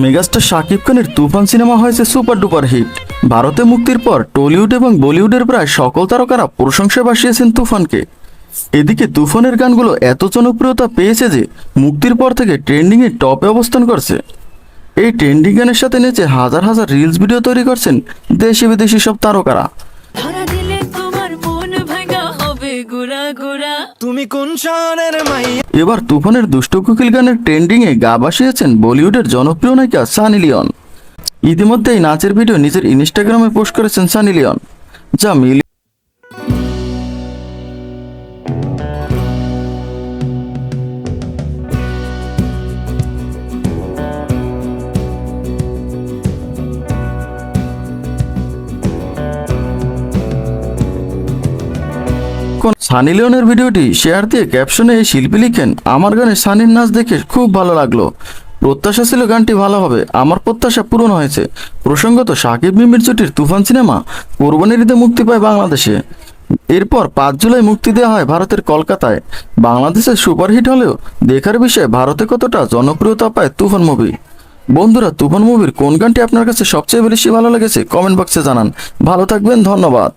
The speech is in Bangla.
মেগাস্টার শাকিব খানের তুফান সিনেমা হয়েছে সুপার ডুপার হিট। ভারতে মুক্তির পর টলিউড এবং বলিউডের প্রায় সকল তারকারা প্রশংসা বাসিয়েছেন তুফানকে। এদিকে তুফানের গানগুলো এত জনপ্রিয়তা পেয়েছে যে মুক্তির পর থেকে ট্রেন্ডিংয়ে টপে অবস্থান করছে। এই ট্রেন্ডিং গানের সাথে নেচে হাজার হাজার রিলস ভিডিও তৈরি করছেন দেশি বিদেশি সব তারকারা। হবে গুড়া গুড়া তুমি কোন শহরের মাইয়া? এবার তুফানের দুষ্ট কুকিল গানের ট্রেন্ডিং এ গা বাসিয়েছেন বলিউডের জনপ্রিয় নায়িকা সানি লিওন। ইতিমধ্যে এই নাচের ভিডিও নিজের ইনস্টাগ্রামে পোস্ট করেছেন সানি লিওন যা মিলিয়ন কোন সানি লিওনের ভিডিওটি শেয়ার দিয়ে ক্যাপশনে এই শিল্পী লিখেন, আমার গানে সানির নাচ দেখে খুব ভালো লাগল। প্রত্যাশা ছিল গানটি ভালো হবে, আমার প্রত্যাশা পূরণ হয়েছে। প্রসঙ্গত সাকিব মিমির জুটির তুফান সিনেমা কোরবানির ঈদে মুক্তি পায় বাংলাদেশে। এরপর পাঁচ জুলাই মুক্তি দেওয়া হয় ভারতের কলকাতায়। বাংলাদেশের সুপারহিট হলেও দেখার বিষয়ে ভারতে কতটা জনপ্রিয়তা পায় তুফান মুভি? বন্ধুরা, তুফান মুভির কোন গানটি আপনার কাছে সবচেয়ে বেশি ভালো লেগেছে কমেন্ট বক্সে জানান। ভালো থাকবেন, ধন্যবাদ।